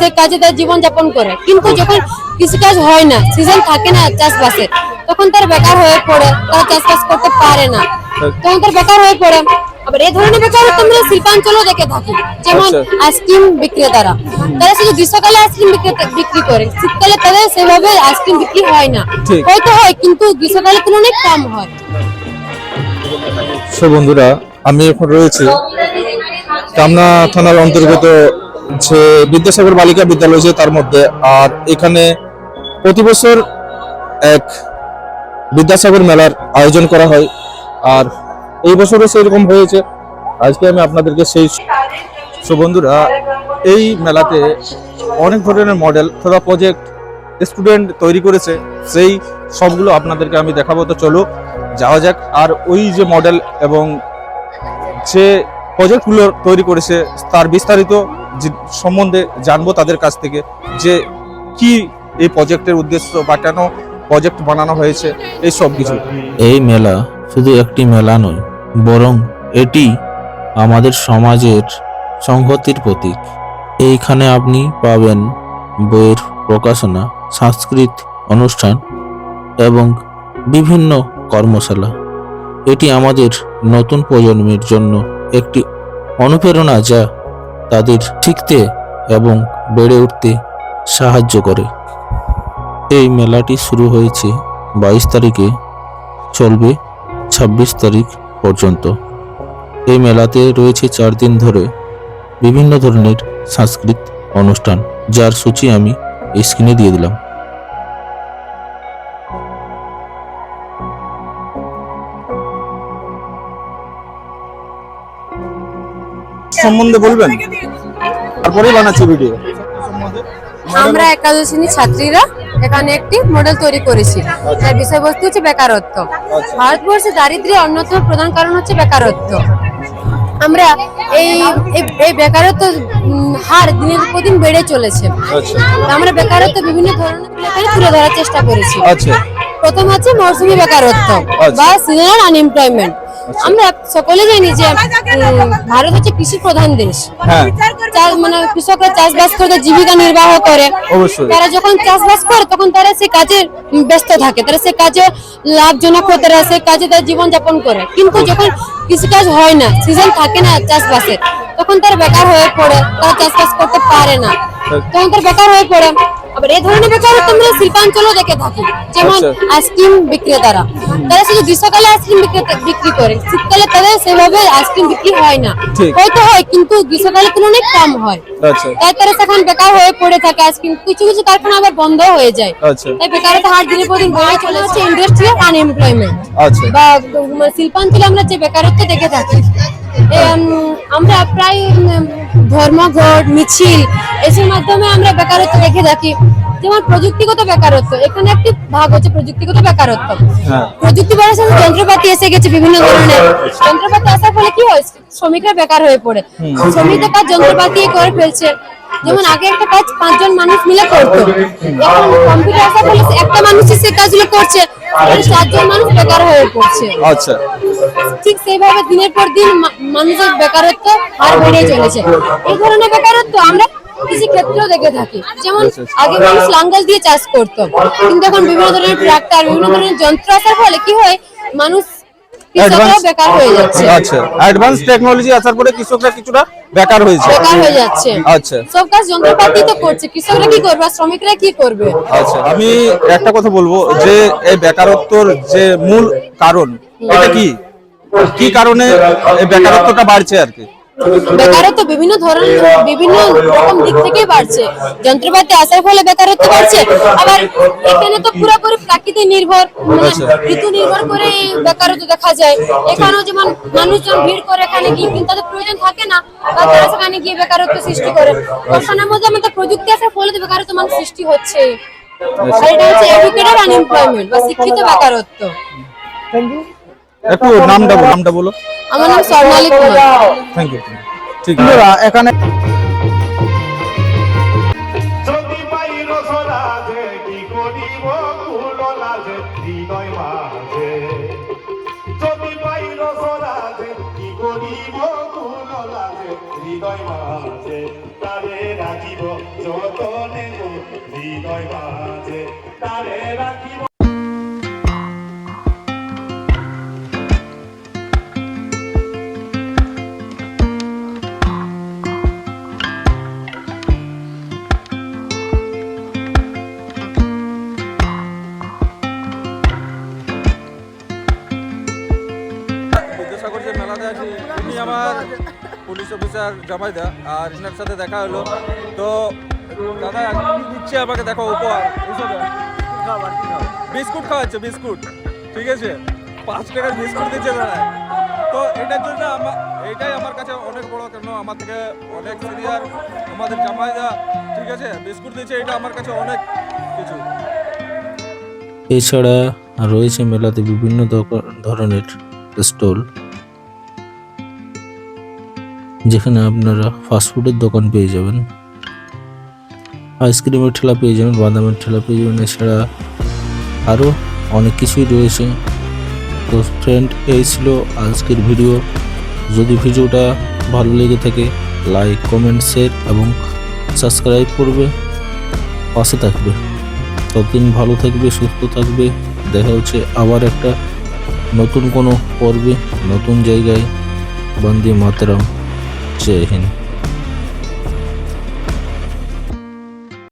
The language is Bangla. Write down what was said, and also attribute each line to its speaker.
Speaker 1: সে কাজে তার জীবন যাপন করে। কিন্তু যখন কৃষিকাজ হয় না সিজন থাকে না চাষবাসে তখন তারা বেকার হয়ে পড়ে তারা চাষবাস করতে পারে না। তখন তারা বেকার হয়ে পড়ে। আবার এই ধরনের বেকারত্ব আমরা শিল্পাঞ্চলও দেখে থাকি। যেমন
Speaker 2: আচ্ছা।
Speaker 1: আইসক্রিম বিক্রেতারা। তারা শুধু গ্রীষ্মকালে আইসক্রিম বিক্রি করে। শীতকালে তাদের সেভাবে আইসক্রিম বিক্রি হয় না। হয়তো হয় কিন্তু গ্রীষ্মকালের তুলনায় কম হয়।
Speaker 2: সো বন্ধুরা আমি এখন রয়েছি কামনা থানার অন্তর্গত যে বিদ্যাসাগর বালিকা বিদ্যালয় আছে তার মধ্যে, আর এখানে প্রতি বছর এক বিদ্যাসাগর মেলার আয়োজন করা হয়। আর এই বছরও সেরকম হয়েছে। আজকে আমি আপনাদেরকে সেই সো বন্ধুরা, এই মেলাতে অনেক ধরনের মডেল তথা প্রজেক্ট স্টুডেন্ট তৈরি করেছে। সেই সবগুলো আপনাদেরকে আমি দেখাবো। তো চলো, যাওয়া যাক। আর ওই যে মডেল এবং যে প্রজেক্টগুলো তৈরি করেছে, তার বিস্তারিত সম্বন্ধে জানব তাদের কাছ থেকে, যে কি এই প্রজেক্টের উদ্দেশ্য বা কেন প্রজেক্ট বানানো হয়েছে, এই সব কিছু।
Speaker 3: এই মেলা শুধু একটি মেলা নয়, বরং এটি আমাদের সমাজের সংহতির প্রতীক। এইখানে আপনি পাবেন বইয়ের প্রকাশনা, সাংস্কৃতিক অনুষ্ঠান এবং বিভিন্ন কর্মশালা। এটি আমাদের নতুন প্রজন্মের জন্য একটি অনুপ্রেরণা যা তাদের শিখতে এবং বেড়ে উঠতে সাহায্য করে। এই মেলাটি শুরু হয়েছে বাইশ তারিখে, চলবে ছাব্বিশ তারিখ পর্যন্ত। এই মেলাতে রয়েছে চার দিন ধরে বিভিন্ন ধরনের সাংস্কৃতিক অনুষ্ঠান, যার সূচি আমি স্ক্রিনে দিয়ে দিলাম।
Speaker 2: সম্বন্ধে বলবেন? তারপরেই বানাচ্ছি ভিডিও
Speaker 1: আমরা একাদশ ছাত্রীরা এখানে একটি মডেল তৈরি করেছি। যার বিষয়বস্তু হচ্ছে বেকারত্ব। ভারতবর্ষে দারিদ্র্যের অন্যতম প্রধান কারণ হচ্ছে বেকারত্ব। আমরা এই এই- বেকারত্ব হার দিনের পর দিন বেড়ে চলেছে।
Speaker 2: আচ্ছা।
Speaker 1: আমরা বেকারত্ব বিভিন্ন ধরনের তুলে ধরার চেষ্টা করেছি।
Speaker 2: আচ্ছা।
Speaker 1: প্রথম হচ্ছে মৌসুমী বেকারত্ব
Speaker 2: আচ্ছা।
Speaker 1: বা সিজনাল আনএমপ্লয়মেন্ট আমরা সকলে জানি যে ভারত হচ্ছে কৃষি প্রধান দেশ।
Speaker 2: হ্যাঁ।
Speaker 1: মানে কৃষকরা চাষবাস করে জীবিকা নির্বাহ করে। তারা যখন চাষবাস করে তখন তারা সে কাজে ব্যস্ত থাকে। তারা সে কাজে লাভজনক হয়ে তারা সে কাজে তার জীবন যাপন করে। কিন্তু যখন কৃষিকাজ হয় না সিজন থাকে না চাষবাসে তখন তারা বেকার হয়ে পড়ে। তারা চাষবাস করতে পারে না। তখন তার বেকার হয়ে পড়ে। আবার এই ধরনের বেকারত্ব আমরা শিল্পাঞ্চলও দেখে থাকি। যেমন
Speaker 2: আচ্ছা।
Speaker 1: আইসক্রিম বিক্রেতারা তারা শুধু গ্রীষ্মকালে আইসক্রিম বিক্রি করে। শীতকালে তাদের সেভাবে আইসক্রিম বিক্রি হয় না। হয়তো হয় কিন্তু গ্রীষ্মকালের তুলনায় কম হয়।
Speaker 2: আচ্ছা।
Speaker 1: তাই তারা সেখানে বেকার হয়ে পড়ে থাকে আইসক্রিম কিছু কিছু কারখানা আবার বন্ধ হয়ে যায়।
Speaker 2: আচ্ছা।
Speaker 1: তাই বেকারত্ব হার দিনের পর দিন বেড়ে চলে হচ্ছে ইন্ডাস্ট্রিয়াল আনএমপ্লয়মেন্ট
Speaker 2: আচ্ছা।
Speaker 1: বা শিল্পাঞ্চলে আমরা যে বেকারত্ব দেখে থাকি আমরা প্রায় ধর্মঘট মিছিল এসব মাধ্যমে আমরা বেকারত্ব দেখে থাকি। যেমন প্রযুক্তিগত বেকারত্ব এখানে একটি ভাগ হচ্ছে প্রযুক্তিগত বেকারত্ব।
Speaker 2: হ্যাঁ।
Speaker 1: প্রযুক্তি বাড়ার সাথে যন্ত্রপাতি এসে গেছে বিভিন্ন ধরনের। যন্ত্রপাতি আসার ফলে কি হয়? শ্রমিকরা বেকার হয়ে পড়ে। শ্রমিকদের কাজ যন্ত্রপাতি করে ফেলছে। যেমন আগে একটা কাজ পাঁচজন মানুষ মিলে করতো। এখন কম্পিউটার আসার ফলে একটা মানুষই সে কাজগুলো করছে। চারজন মানুষ বেকার হয়ে পড়ছে।
Speaker 2: আচ্ছা।
Speaker 1: ঠিক সেইভাবে দিনের পর দিন মানুষের বেকারত্ব আর বেড়ে চলেছে। এই ধরনের বেকারত্ব আমরা কৃষি ক্ষেত্রেও দেখে থাকি। যেমন আগে মানুষ লাঙ্গল দিয়ে চাষ করতো। কিন্তু এখন বিভিন্ন ধরনের ট্রাক্টর বিভিন্ন ধরনের যন্ত্র আসার ফলে কি হয়? মানুষ কৃষকরা বেকার হয়ে যাচ্ছে।
Speaker 2: আচ্ছা অ্যাডভান্স টেকনোলজি আসার পরে কৃষকরা কিছুটা বেকার হয়েছে
Speaker 1: বেকার হয়ে যাচ্ছে।
Speaker 2: আচ্ছা।
Speaker 1: সব কাজ যন্ত্রপাতি তো করছে কৃষকরা কি করবে শ্রমিকরা কি করবে?
Speaker 2: আচ্ছা আমি একটা কথা বলব যে এই বেকারত্বর যে মূল কারণ এটা কি? কি কারণে বেকারত্বটা বাড়ছে আর কি?
Speaker 1: বেকারত্ব বিভিন্ন ধরনের বিভিন্ন রকম দিক থেকে বাড়ছে। যন্ত্রপাতি আসার ফলে বেকারত্ব বাড়ছে। আবার এখানে তো পুরোপুরি প্রাকৃতিক নির্ভর মানে ঋতু নির্ভর করে এই বেকারত্ব দেখা যায়। এখানেও যেমন মানুষজন ভিড় করে এখানে গিয়ে কিন্তু তাদের প্রয়োজন থাকে না বা তারা সেখানে গিয়ে বেকারত্ব সৃষ্টি করে। ওখানের মধ্যে আমাদের প্রযুক্তি আসার ফলে তো বেকারত্ব মানুষ সৃষ্টি হচ্ছে। আর এটা হচ্ছে এডুকেটেড আনএমপ্লয়মেন্ট বা শিক্ষিত বেকারত্ব।
Speaker 2: একটু নামটা নামটা বলো।
Speaker 1: আমার নাম স্বর্ণালী কুমার।
Speaker 2: থ্যাংক ইউ ঠিক এখানে
Speaker 4: হৃদয় মাঝে। যদি পাইর সরাজে কি করিব কুল লাজে হৃদয় মাঝে। তারে রাখিব যতনে হৃদয় মাঝে।
Speaker 2: পুলিশ অফিসার জামাইদা আর এনার সাথে দেখা হলো। তো, দাদা, কি দিচ্ছে আমাকে দেখো উপহার? বিস্কুট খাওয়াচ্ছে, বিস্কুট। ঠিক আছে? পাঁচ টাকার বিস্কুট দিচ্ছে দাদা। তো, এটার জন্য আমার এটাই আমার কাছে অনেক বড় কেন, আমার থেকে অনেক সিনিয়র আমাদের জামাইদা ঠিক আছে? বিস্কুট দিচ্ছে, এটা আমার কাছে অনেক কিছু।
Speaker 3: এছাড়া রয়েছে মেলাতে বিভিন্ন ধরনের স্টল। যেখানে আপনারা ফাস্টফুডের দোকান পেয়ে যাবেন। আইসক্রিমের ঠেলা পেয়ে যাবেন, বাদামের ঠেলা পেয়ে যাবেন, এছাড়া আরও অনেক কিছুই রয়েছে। তো ফ্রেন্ড এই ছিল আজকের ভিডিও যদি ভিডিওটা ভালো লেগে থাকে লাইক কমেন্ট শেয়ার এবং সাবস্ক্রাইব করবে। পাশে থাকবে। ততদিন ভালো থাকবে, সুস্থ থাকবে। দেখা হচ্ছে আবার একটা নতুন কোনো পর্বে, নতুন জায়গায়। বন্দে মাতরম। 这